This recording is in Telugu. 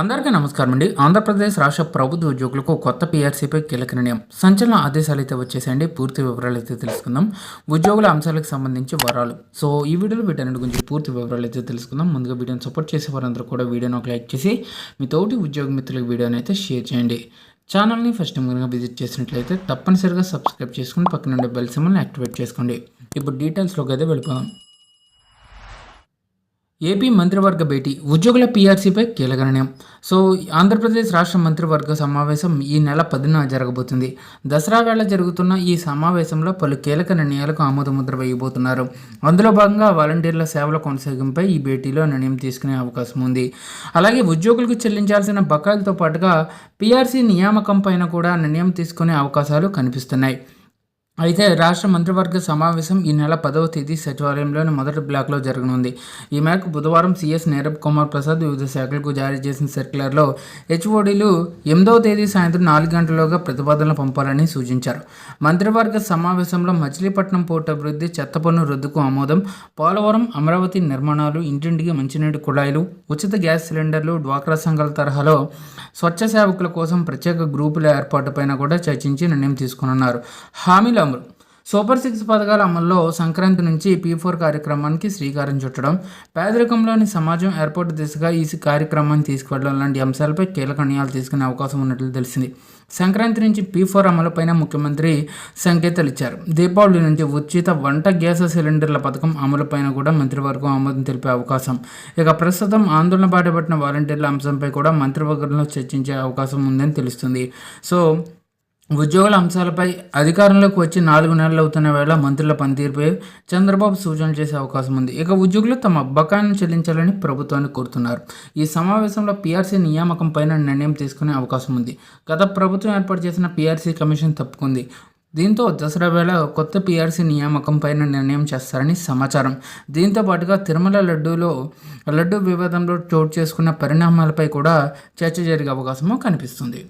అందరికీ నమస్కారం అండి. ఆంధ్రప్రదేశ్ రాష్ట్ర ప్రభుత్వ ఉద్యోగులకు కొత్త పీఆర్సీపై కీలక నిర్ణయం. సంచలన ఆదేశాలు అయితే వచ్చేసాయండి. పూర్తి వివరాలు అయితే తెలుసుకుందాం. ఉద్యోగుల అంశాలకు సంబంధించి వరాలు సో ఈ వీడియోలో వీటన్నిటి గురించి పూర్తి వివరాలు అయితే తెలుసుకుందాం. ముందుగా వీడియోని సపోర్ట్ చేసే వారందరూ కూడా వీడియోని ఒక లైక్ చేసి మీ తోటి ఉద్యోగ మిత్రులకు వీడియోని అయితే షేర్ చేయండి. ఛానల్ని ఫస్ట్ టైం కనుక విజిట్ చేసినట్లయితే తప్పనిసరిగా సబ్స్క్రైబ్ చేసుకుని పక్కన ఉండే బెల్ సింబల్ని యాక్టివేట్ చేసుకోండి. ఇప్పుడు డీటెయిల్స్లోకి అయితే వెళ్ళిపోదాం. ఏపీ మంత్రివర్గ భేటీ. ఉద్యోగుల పీఆర్సీపై కీలక నిర్ణయం. సో ఆంధ్రప్రదేశ్ రాష్ట్ర మంత్రివర్గ సమావేశం ఈ నెల పదిన జరగబోతుంది. దసరా వేళ జరుగుతున్న ఈ సమావేశంలో పలు కీలక నిర్ణయాలకు ఆమోదముద్ర వేయబోతున్నారు. అందులో భాగంగా వాలంటీర్ల సేవల కొనసాగింపై ఈ భేటీలో నిర్ణయం తీసుకునే అవకాశం ఉంది. అలాగే ఉద్యోగులకు చెల్లించాల్సిన బకాయిలతో పాటుగా పీఆర్సీ నియామకం పైన కూడా నిర్ణయం తీసుకునే అవకాశాలు కనిపిస్తున్నాయి. అయితే రాష్ట్ర మంత్రివర్గ సమావేశం ఈ నెల పదవ తేదీ సచివాలయంలోని మొదటి బ్లాక్లో జరగనుంది. ఈ మేరకు బుధవారం సీఎస్ నీరబ్ కుమార్ ప్రసాద్ వివిధ శాఖలకు జారీ చేసిన సర్క్యులర్లో హెచ్ఓడీలు ఎనిమిదవ తేదీ సాయంత్రం నాలుగు గంటలలోగా ప్రతిపాదనలు పంపాలని సూచించారు. మంత్రివర్గ సమావేశంలో మచిలీపట్నం పోర్టు అభివృద్ధి చెత్త పన్ను రద్దుకు ఆమోదం పోలవరం అమరావతి నిర్మాణాలు ఇంటింటికి మంచినీటి కుళాయిలు ఉచిత గ్యాస్ సిలిండర్లు డ్వాక్రా సంఘాల తరహాలో స్వచ్ఛ సేవకుల కోసం ప్రత్యేక గ్రూపుల ఏర్పాటుపైన కూడా చర్చించి నిర్ణయం తీసుకున్నారు. హామీల అమలు సూపర్ సిక్స్ పథకాల అమల్లో సంక్రాంతి నుంచి పీ ఫోర్ కార్యక్రమానికి శ్రీకారం చుట్టడం పేదరికంలోని సమాజం ఏర్పాటు దిశగా ఈ కార్యక్రమాన్ని తీసుకువెళ్ళడం లాంటి అంశాలపై కీలక నిర్ణయాలు తీసుకునే అవకాశం ఉన్నట్లు తెలిసింది. సంక్రాంతి నుంచి పీ ఫోర్ అమలుపైన ముఖ్యమంత్రి సంకేతాలు ఇచ్చారు. దీపావళి నుంచి ఉచిత వంట గ్యాస్ సిలిండర్ల పథకం అమలుపైన కూడా మంత్రివర్గం ఆమోదం తెలిపే అవకాశం. ఇక ప్రస్తుతం ఆందోళన బాటపట్టిన వాలంటీర్ల అంశంపై కూడా మంత్రివర్గంలో చర్చించే అవకాశం ఉందని తెలుస్తుంది. సో ఉద్యోగుల అంశాలపై అధికారంలోకి వచ్చి నాలుగు నెలలు అవుతున్న వేళ మంత్రుల పనితీరుపై చంద్రబాబు సూచనలు చేసే అవకాశం ఉంది. ఇక ఉద్యోగులు తమ బకాయిలను చెల్లించాలని ప్రభుత్వాన్ని కోరుతున్నారు. ఈ సమావేశంలో పీఆర్సీ నియామకం పైన నిర్ణయం తీసుకునే అవకాశం ఉంది. గత ప్రభుత్వం ఏర్పాటు చేసిన పీఆర్సీ కమిషన్ తప్పుకుంది. దీంతో దసరా వేళ కొత్త పీఆర్సీ నియామకం పైన నిర్ణయం చేస్తారని సమాచారం. దీంతో పాటుగా తిరుమల లడ్డూలో లడ్డూ వివాదంలో చోటు చేసుకున్న పరిణామాలపై కూడా చర్చ జరిగే అవకాశము కనిపిస్తుంది.